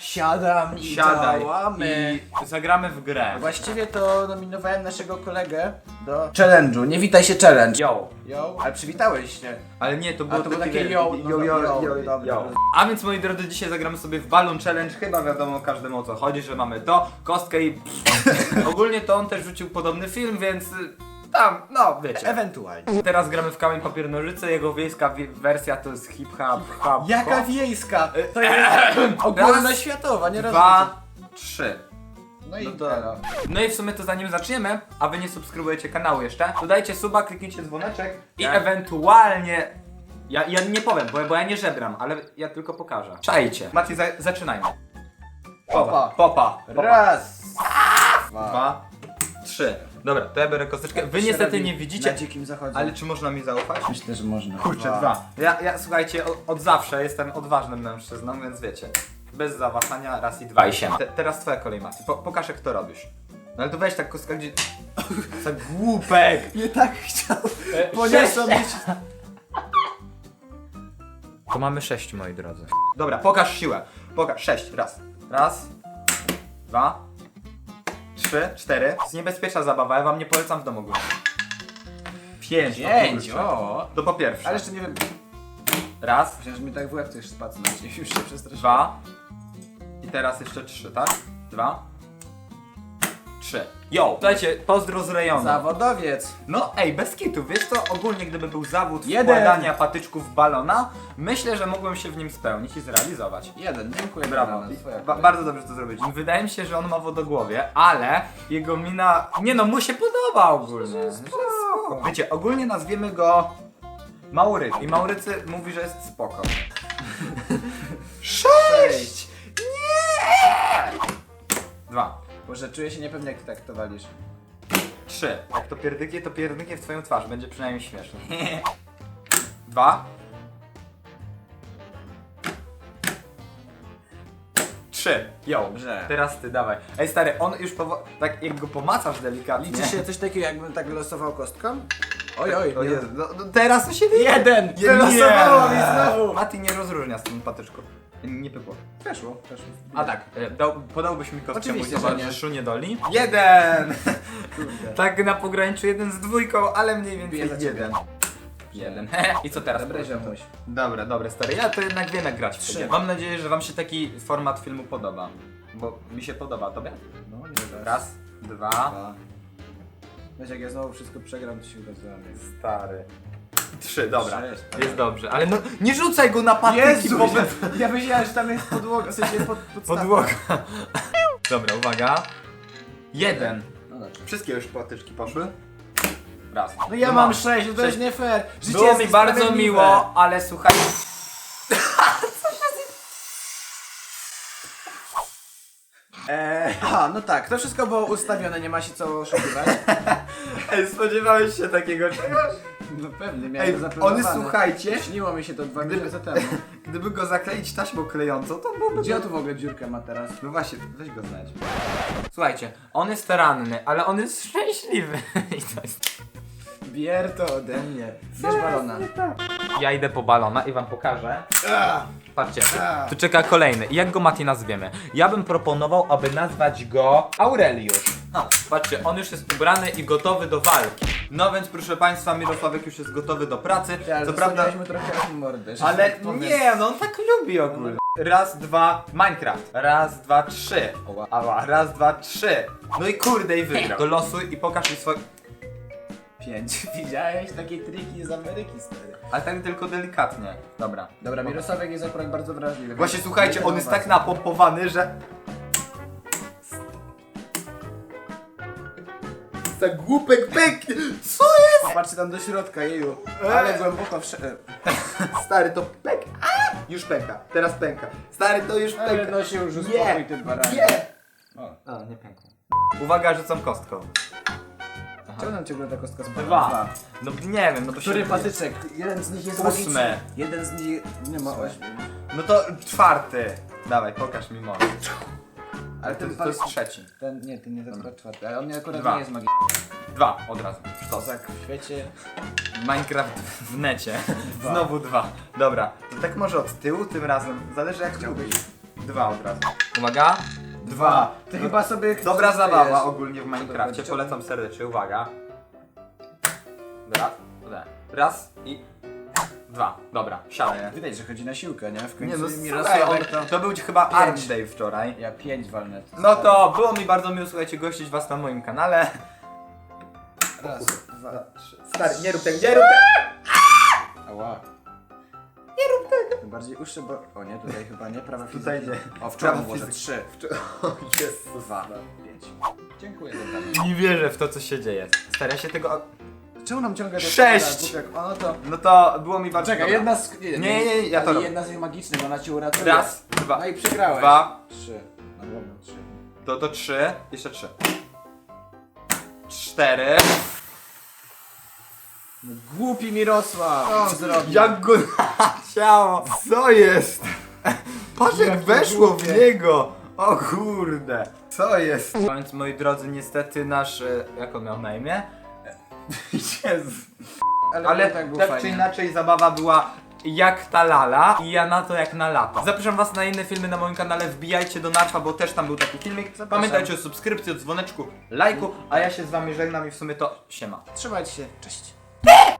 Siadam i Siadaj działamy. i zagramy w grę. Właściwie to nominowałem naszego kolegę do challenge'u. Nie witaj się challenge. Yo. Yo, ale przywitałeś się. Ale nie, to było, A to było takie yo, no, yo, yo, yo, yo, dobra. yo. A więc moi drodzy, dzisiaj zagramy sobie w Balloon Challenge. Chyba wiadomo każdemu o co chodzi, że mamy to, kostkę i... Ogólnie to on też rzucił podobny film, więc... Tam, no wiecie. Ewentualnie. Teraz gramy w kamień papier nożyce, jego wiejska wi- wersja to jest hip hop, hop, Jaka hop. wiejska? To jest ogólnoświatowa, nie rozumiem. Dwa, trzy. No i No to- teraz. No i w sumie to zanim zaczniemy, a wy nie subskrybujecie kanału jeszcze, to dajcie suba, kliknijcie dzwoneczek i Tak. ewentualnie... Ja, ja nie powiem, bo, bo ja nie żebram, ale ja tylko pokażę. Czajcie. Maciej, za, zaczynajmy. Popa. Popa. Popa. Raz. Trzy. Dobra, to ja biorę kosteczkę. Wy niestety nie widzicie, Na dzikim zachodzie. ale czy można mi zaufać? myślę, że można. Kurczę, dwa. Ja, ja słuchajcie, od, od zawsze jestem odważnym mężczyzną, więc wiecie. Bez zawahania, raz i dwa i siema. Te, teraz twoja kolej, Maciej. Po, pokaż jak to robisz. No ale to weź tak kostka gdzie... Za głupek! Nie tak chciał. E, Poniosą mieć. To mamy sześć, moi drodzy. Dobra, pokaż siłę. Pokaż. Sześć. Raz. Raz. Dwa. Trzy. Cztery. To jest niebezpieczna zabawa, ja wam nie polecam w domu. Pięć. no Pięć, kurczę. o. To po pierwsze. Ale jeszcze nie wiem. Raz. Myślałem, że mi tak w łeb coś spadł. Już się przestraszyłem. Dwa. I teraz jeszcze trzy, tak? Dwa. Trzy. Yo! Słuchajcie, pozdro z rejonu. Zawodowiec. No ej, bez kitu, wiesz co, ogólnie gdyby był zawód Jeden. wkładania patyczków w balona, myślę, że mógłbym się w nim spełnić i zrealizować. Jeden, dziękuję Brawo. Twoja Ba kolej. bardzo dobrze to zrobić. Wydaje mi się, że on ma wodogłowie, ale jego mina... Nie no, mu się podoba ogólnie. Spoko. Wiecie, ogólnie nazwiemy go Maurycy. I Maurycy mówi, że jest spoko. Sześć! Boże, czuję się niepewnie, jak ty tak to walisz. Trzy. Jak to pierdyknie, to pierdyknie w twoją twarz. Będzie przynajmniej śmieszne. Dwa. Trzy. Yo. Dobrze. Teraz ty, dawaj. Ej stary, on już powo... Tak jak go pomacasz delikatnie. Liczy się coś takiego, jakbym tak losował kostką? Oj, oj. O nie. Jezu, no, no teraz to się nie... Jeden! Nie. Wylosowało mi znowu! Mati nie rozróżnia z tym patyczką. Nie pykło. Weszło, weszło. A tak, e, dał, podałbyś mi kostkę Oczywiście, mój że nie. towarzyszu Niedoli? Jeden! Kurde. tak na pograniczu jeden z dwójką, ale mniej więcej Bije za ciebie. jeden. Jeden. I co teraz? Proszę? ziomuś. Dobra, dobra, stary. Ja to jednak wiem jak grać w Trzy. Mam nadzieję, że wam się taki format filmu podoba. Bo mi się podoba, tobie? No, nie raz. Raz, dwa, Dwa. Weź, jak ja znowu wszystko przegram, to się urodzałem. stary. Trzy, dobra. Sześć. Jest dobrze, ale no nie rzucaj go na patyki, Jezu, bo ja, ja myślałem, że tam jest podłoga, w sensie pod, podstawa. Podłoga. Dobra, uwaga. Jeden. No dobrze. Wszystkie już patyczki poszły. Raz. No ja mam masz. sześć, no to jest nie fair. Życie Było jest mi bardzo niesprawiedliwe. miło, ale słuchaj. Eee, aha, no tak, to wszystko było ustawione, nie ma się co oszukiwać. Ej, spodziewałeś się takiego czegoś? No pewnie, miałem Ej, to zaplanowane. one słuchajcie, Śniło mi się to dwa Gdyby- miesiące temu. gdyby go zakleić taśmą klejącą, to byłby... Gdzie on tu w ogóle dziurkę ma teraz? No właśnie, weź go znać. Słuchajcie, on jest ranny, ale on jest szczęśliwy. I to jest... Bier to ode mnie. Bierz balona. Ja idę po balona i wam pokażę. Ah, Patrzcie, A. tu czeka kolejny. I jak go Mati nazwiemy? Ja bym proponował, aby nazwać go Aureliusz. No, patrzcie, on już jest ubrany i gotowy do walki. No więc proszę państwa, Mirosławek już jest gotowy do pracy. Ale Co prawda... mu trochę mordę. że Ale tak powiem. nie, no on tak lubi ogólnie. Raz, dwa, Minecraft. Raz, dwa, trzy. Ała, raz, dwa, trzy. No i kurde i wygrał. To losuj i pokaż mi swoje... Pięć. Widziałeś takie triki z Ameryki, stary. Ale tak tylko delikatnie. Dobra. Dobra, Mirosławek jest akurat bardzo wrażliwy. Właśnie więc- słuchajcie, on jest tak napompowany, że... Za głupek pek! Co jest? Patrzcie tam do środka, jeju. Ale głęboko wszedł. Stary, to pek. A! Już pęka. Teraz pęka. Stary, to już Ale pęka. no się już uspokój tym baranem. Nie! O. A, nie pękło. Uwaga, rzucam kostką. Czemu nam ciągle ta kostka? Dwa. No nie wiem, no to Który się... patyczek? Jeden z nich jest Ósmy. magiczny. Jeden z nich... Nie ma ośmiu. No to czwarty. Dawaj, pokaż mi może. Ale To, ten to jest trzeci. Ten, nie, ten nie akurat czwarty, ale on nie akurat Dwa. nie jest magiczny. Dwa od razu. Sztos. Kozak w świecie. Minecraft w necie. Znowu dwa. Dobra, to tak może od tyłu tym razem. Zależy jak chciałbyś. dwa od razu. Uwaga. Dwa. Ty chyba sobie... Dobra zabawa ogólnie w Minecrafcie, polecam serdecznie, uwaga. Raz, dobra. Raz i dwa. Dobra, siadaj. Widać, że chodzi na siłkę, nie? W Nie końcu no, mi słuchaj, on, to... to był chyba. Art Day wczoraj. Ja pięć walnę. No to było mi bardzo miło, słuchajcie, gościć was na moim kanale. Raz, dwa, trzy. Stary, nie rób tego, nie rób tego! Bardziej uszy, bo... O nie, tutaj chyba nie, prawa fizyki. Tutaj nie. O, w Prawa czoło może fizyki. trzy. O Jezus. Dwa, pięć. Dziękuję za granie. Nie wierzę w to, co się dzieje. Stary, ja się tego... Czemu nam ciągle... Sześć! Jak ono to... No to było mi bardzo... Czekaj, dobra. jedna z... Nie, Nie, nie, ja to ale robię. jedna z nich magicznych, ona ci uratuje. Raz, dwa, No i przegrałeś. dwa, Trzy. No dobra, trzy. to to trzy, jeszcze trzy. Cztery. Głupi Mirosław! Co zrobił? Jak go ciało? Co jest? Patrz jak Jakie weszło w głupie. niego! O kurde! Co jest? Więc moi drodzy, niestety nasz... e, Jak on miał na imię? Jezu. Ale tak było tak fajnie. czy inaczej zabawa była jak ta lala i ja na to jak na lata. Zapraszam was na inne filmy na moim kanale, wbijajcie do Narfa, bo też tam był taki filmik. Pamiętajcie o subskrypcji, o dzwoneczku, lajku, a ja się z wami żegnam i w sumie to siema. Trzymajcie się, cześć. Beep!